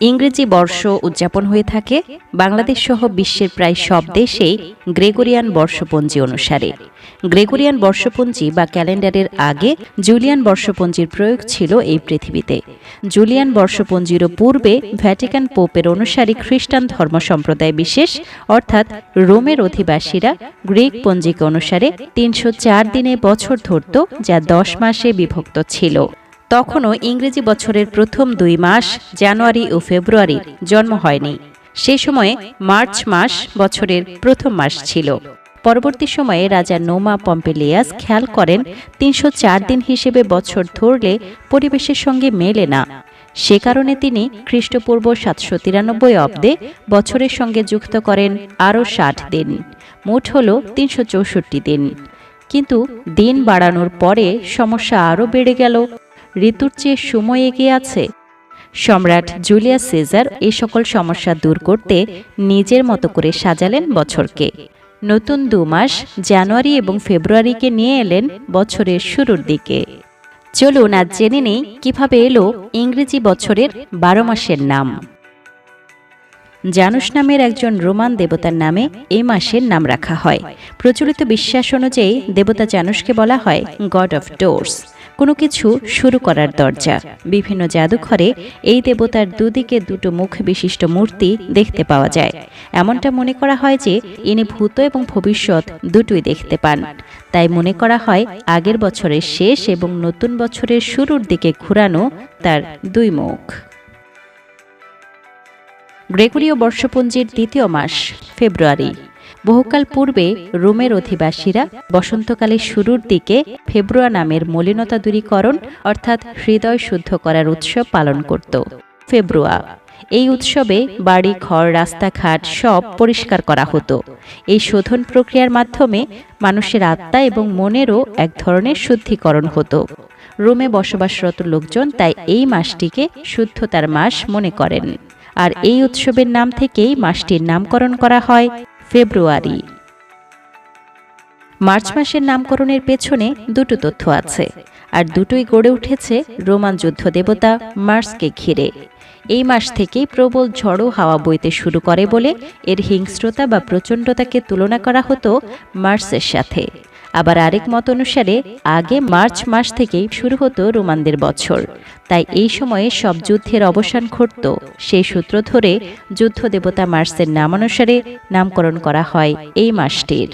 ইংরেজি বর্ষ উদযাপন হয়ে থাকে। বাংলাদেশ সহ বিশ্বের প্রায় সব দেশেই গ্রেগরিয়ান বর্ষপঞ্জি অনুসারে। গ্রেগরিয়ান বর্ষপঞ্জি বা ক্যালেন্ডারের আগে জুলিয়ান বর্ষপঞ্জির প্রয়োগ ছিল এই পৃথিবীতে। জুলিয়ান বর্ষপঞ্জিরও পূর্বে ভ্যাটিকান পোপের অনুসারী খ্রিস্টান ধর্ম সম্প্রদায় বিশেষ অর্থাৎ রোমের অধিবাসীরা গ্রিক পঞ্জিকা অনুসারে তিনশো চার দিনে বছর ধরত যা দশ মাসে বিভক্ত ছিল। তখনও ইংরেজি বছরের প্রথম দুই মাস, জানুয়ারি ও ফেব্রুয়ারির জন্ম হয়নি। সে সময়ে মার্চ মাস বছরের প্রথম মাস ছিল। পরবর্তী সময়ে রাজা নোমা পম্পেলিয়াস খেয়াল করেন, তিনশো চার দিন হিসেবে বছর ধরলে পরিবেশের সঙ্গে মেলে না। সে কারণে তিনি খ্রিস্টপূর্ব সাতশো তিরানব্বই অব্দে বছরের সঙ্গে যুক্ত করেন আরও ষাট দিন। মোট হল তিনশো চৌষট্টি দিন। কিন্তু দিন বাড়ানোর পরে সমস্যা আরও বেড়ে গেল। ঋতুর চেয়ে সময় এগিয়ে আছে। সম্রাট জুলিয়াস সিজার এই সকল সমস্যা দূর করতে নিজের মতো করে সাজালেন বছরকে। নতুন দু মাস, জানুয়ারি এবং ফেব্রুয়ারিকে নিয়ে এলেন বছরের শুরুর দিকে। চলুন আজ জেনে নেই কীভাবে এলো ইংরেজি বছরের বারো মাসের নাম। জানুস নামের একজন রোমান দেবতার নামে এই মাসের নাম রাখা হয়। প্রচলিত বিশ্বাস অনুযায়ী দেবতা জানুসকে বলা হয় গড অফ ডোরস কোনো কিছু শুরু করার দরজা। বিভিন্ন জাদুঘরে এই দেবতার দুদিকে দুটো মুখ বিশিষ্ট মূর্তি দেখতে পাওয়া যায়। এমনটা মনে করা হয় যে ইনি ভূত এবং ভবিষ্যৎ দুটোই দেখতে পান। তাই মনে করা হয় আগের বছরের শেষ এবং নতুন বছরের শুরুর দিকে ঘুরানো তার দুই মুখ। গ্রেগরীয় বর্ষপঞ্জির দ্বিতীয় মাস, ফেব্রুয়ারি। বহুকাল পূর্বে রোমের অধিবাসীরা বসন্তকালের শুরুর দিকে ফেব্রুয়া নামের মলিনতা দূরীকরণ অর্থাৎ হৃদয় শুদ্ধ করার উৎসব পালন করত। ফেব্রুয়া। এই উৎসবে বাড়ি, ঘর, রাস্তাঘাট সব পরিষ্কার করা হতো। এই শোধন প্রক্রিয়ার মাধ্যমে মানুষের আত্মা এবং মনেরও এক ধরনের শুদ্ধিকরণ হতো। রোমে বসবাসরত লোকজন তাই এই মাসটিকে শুদ্ধতার মাস মনে করেন। আর এই উৎসবের নাম থেকেই মাসটির নামকরণ করা হয় ফেব্রুয়ারি। মার্চ মাসের নামকরণের পেছনে দুটো তথ্য আছে আর দুটোই গড়ে উঠেছে রোমান যুদ্ধ দেবতা মার্সকে ঘিরে। এই মাস থেকেই প্রবল ঝড়ো হাওয়া বইতে শুরু করে বলে এর হিংস্রতা বা প্রচণ্ডতাকে তুলনা করা হতো মার্সের সাথে। আবার আরেক মত অনুসারে, আগে মার্চ মাস থেকেই শুরু হতো রোমানদের বছর। তাই এই সময়ে সব যুদ্ধের অবসান ঘটত। সেই সূত্র ধরে যুদ্ধ দেবতা মার্সের নামানুসারে নামকরণ করা হয় এই মাসটির।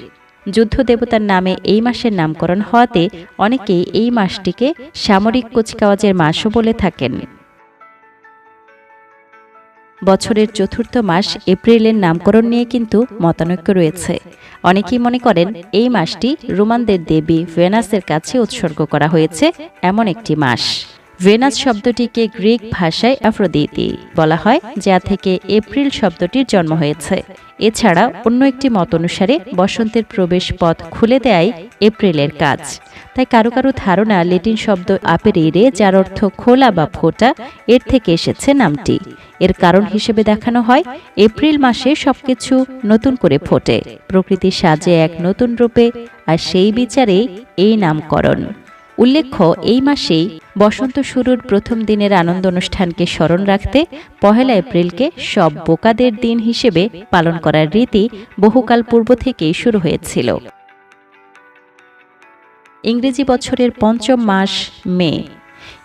যুদ্ধ দেবতার নামে এই মাসের নামকরণ হওয়াতে অনেকেই এই মাসটিকে সামরিক কুচকাওয়াজের মাসও বলে থাকেন। বছরের চতুর্থ মাস এপ্রিলের নামকরণ নিয়ে কিন্তু মতানৈক্য রয়েছে। অনেকেই মনে করেন এই মাসটি রোমানদের দেবী ভেনাসের কাছে উৎসর্গ করা হয়েছে এমন একটি মাস। ভেনাস শব্দটিকে গ্রিক ভাষায় অ্যাফ্রোদিতি বলা হয়, যা থেকে এপ্রিল শব্দটির জন্ম হয়েছে। এছাড়া অন্য একটি মত অনুসারে বসন্তের প্রবেশ পথ খুলে দেয় এপ্রিলের কাজ। তাই কারও কারও ধারণা লেটিন শব্দ আপেরেরে, যার অর্থ খোলা বা ফোটা, এর থেকে এসেছে নামটি। এর কারণ হিসেবে দেখানো হয়, এপ্রিল মাসে সবকিছু নতুন করে ফোটে প্রকৃতি সাজে এক নতুন রূপে, আর সেই বিচারেই এই নামকরণ। উল্লেখ্য, এই মাসেই বসন্ত শুরুর প্রথম দিনের আনন্দ অনুষ্ঠানকে স্মরণ রাখতে পহেলা এপ্রিলকে সব বোকাদের দিন হিসেবে পালন করার রীতি বহুকাল পূর্ব থেকেই শুরু হয়েছিল। ইংরেজি বছরের পঞ্চম মাস, মে।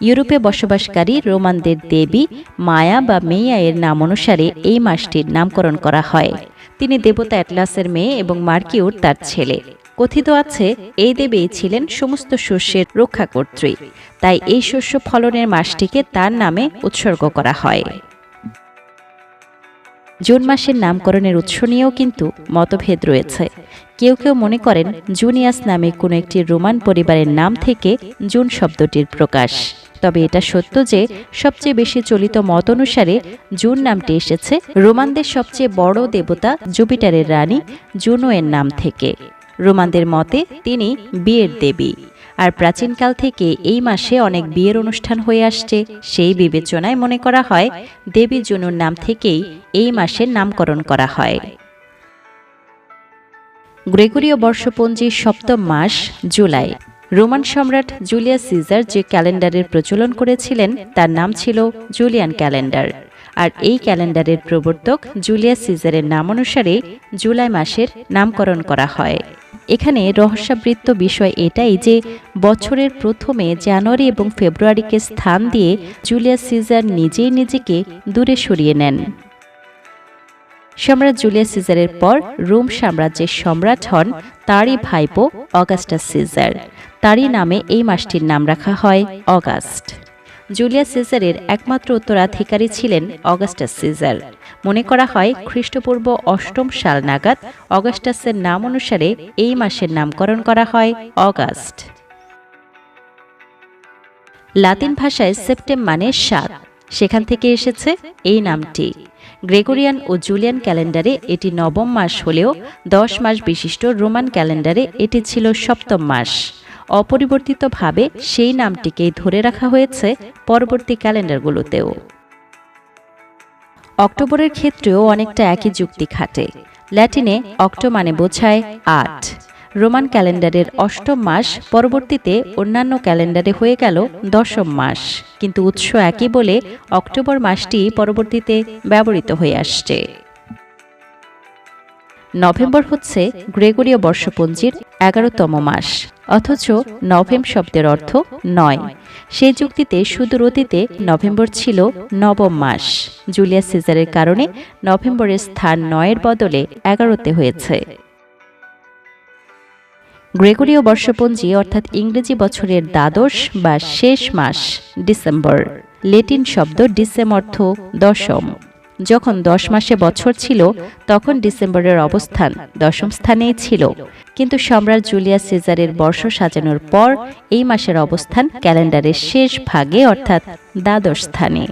ইউরোপে বসবাসকারী রোমানদের দেবী মায়া বা মেয়া এর নাম অনুসারে এই মাসটির নামকরণ করা হয়। তিনি দেবতা অ্যাটলাসের মেয়ে এবং মার্কিউর তার ছেলে। কথিত আছে, এই দেবী ছিলেন সমস্ত শস্যের রক্ষাকর্ত্রী। তাই এই শস্য ফলনের মাসটিকে তার নামে উৎসর্গ করা হয়। জুন মাসের নামকরণের উৎস নিয়েও কিন্তু মতভেদ রয়েছে। কেউ কেউ মনে করেন জুনিয়াস নামে কোনো একটি রোমান পরিবারের নাম থেকে জুন শব্দটির প্রকাশ। তবে এটা সত্য যে, সবচেয়ে বেশি চলিত মত অনুসারে জুন নামটি এসেছে রোমানদের সবচেয়ে বড় দেবতা জুপিটারের রানী জুনোয়ের নাম থেকে। রোমানদের মতে, তিনি বিয়ের দেবী। আর প্রাচীনকাল থেকে এই মাসে অনেক বিয়ের অনুষ্ঠান হয়ে আসছে। সেই বিবেচনায় মনে করা হয়, দেবী জুনুর নাম থেকেই এই মাসের নামকরণ করা হয়। গ্রেগরীয় বর্ষপঞ্জির সপ্তম মাস, জুলাই। রোমান সম্রাট জুলিয়াস সিজার যে ক্যালেন্ডারের প্রচলন করেছিলেন, তার নাম ছিল জুলিয়ান ক্যালেন্ডার। আর এই ক্যালেন্ডারের প্রবর্তক জুলিয়াস সিজারের নাম অনুসারে জুলাই মাসের নামকরণ করা হয়। এখানে রহস্যাবৃত্ত বিষয় এটাই যে বছরের প্রথমে জানুয়ারি এবং ফেব্রুয়ারিকে স্থান দিয়ে জুলিয়াস সিজার নিজেই নিজেকে দূরে সরিয়ে নেন। সম্রাট জুলিয়াস সিজারের পর রোম সাম্রাজ্যের সম্রাট হন তারই ভাইপো অগাস্টাস সিজার। তারই নামে এই মাসটির নাম রাখা হয় অগাস্ট। জুলিয়াস সিজারের একমাত্র উত্তরাধিকারী ছিলেন অগাস্টাস সিজার। মনে করা হয়, খ্রিস্টপূর্ব অষ্টম সাল নাগাদ অগাস্টাসের নাম অনুসারে এই মাসের নামকরণ করা হয় অগাস্ট। লাতিন ভাষায় সেপ্টেম মানে সাত। সেখান থেকে এসেছে এই নামটি। গ্রেগরিয়ান ও জুলিয়ান ক্যালেন্ডারে এটি নবম মাস হলেও দশ মাস বিশিষ্ট রোমান ক্যালেন্ডারে এটি ছিল সপ্তম মাস। অপরিবর্তিতভাবে সেই নামটিকেই ধরে রাখা হয়েছে পরবর্তী ক্যালেন্ডারগুলোতেও। অক্টোবরের ক্ষেত্রেও অনেকটা একই যুক্তি খাটে। ল্যাটিনে অক্টো মানে বোঝায় আট। রোমান ক্যালেন্ডারের অষ্টম মাস পরবর্তীতে অন্যান্য ক্যালেন্ডারে হয়ে গেল দশম মাস। কিন্তু উৎস একই বলে অক্টোবর মাসটি পরবর্তীতে ব্যবহৃত হয়ে আসছে। নভেম্বর হচ্ছে গ্রেগরীয় বর্ষপঞ্জির এগারোতম মাস। অথচ নভেম শব্দের অর্থ নয়। সেই যুক্তিতে সুদূর অতীতে নভেম্বর ছিল নবম মাস। জুলিয়াস সিজারের কারণে নভেম্বরের স্থান নয়ের বদলে এগারোতে হয়েছে। গ্রেগরীয় বর্ষপঞ্জি অর্থাৎ ইংরেজি বছরের দ্বাদশ বা শেষ মাস, ডিসেম্বর। লেটিন শব্দ ডিসেম অর্থ দশম। যখন দশ মাসে বছর ছিল, তখন ডিসেম্বরের অবস্থান দশম স্থানেই ছিল। কিন্তু সম্রাট জুলিয়াস সিজারের বর্ষ সাজানোর পর এই মাসের অবস্থান ক্যালেন্ডারের শেষ ভাগে, অর্থাৎ দ্বাদশ স্থানে।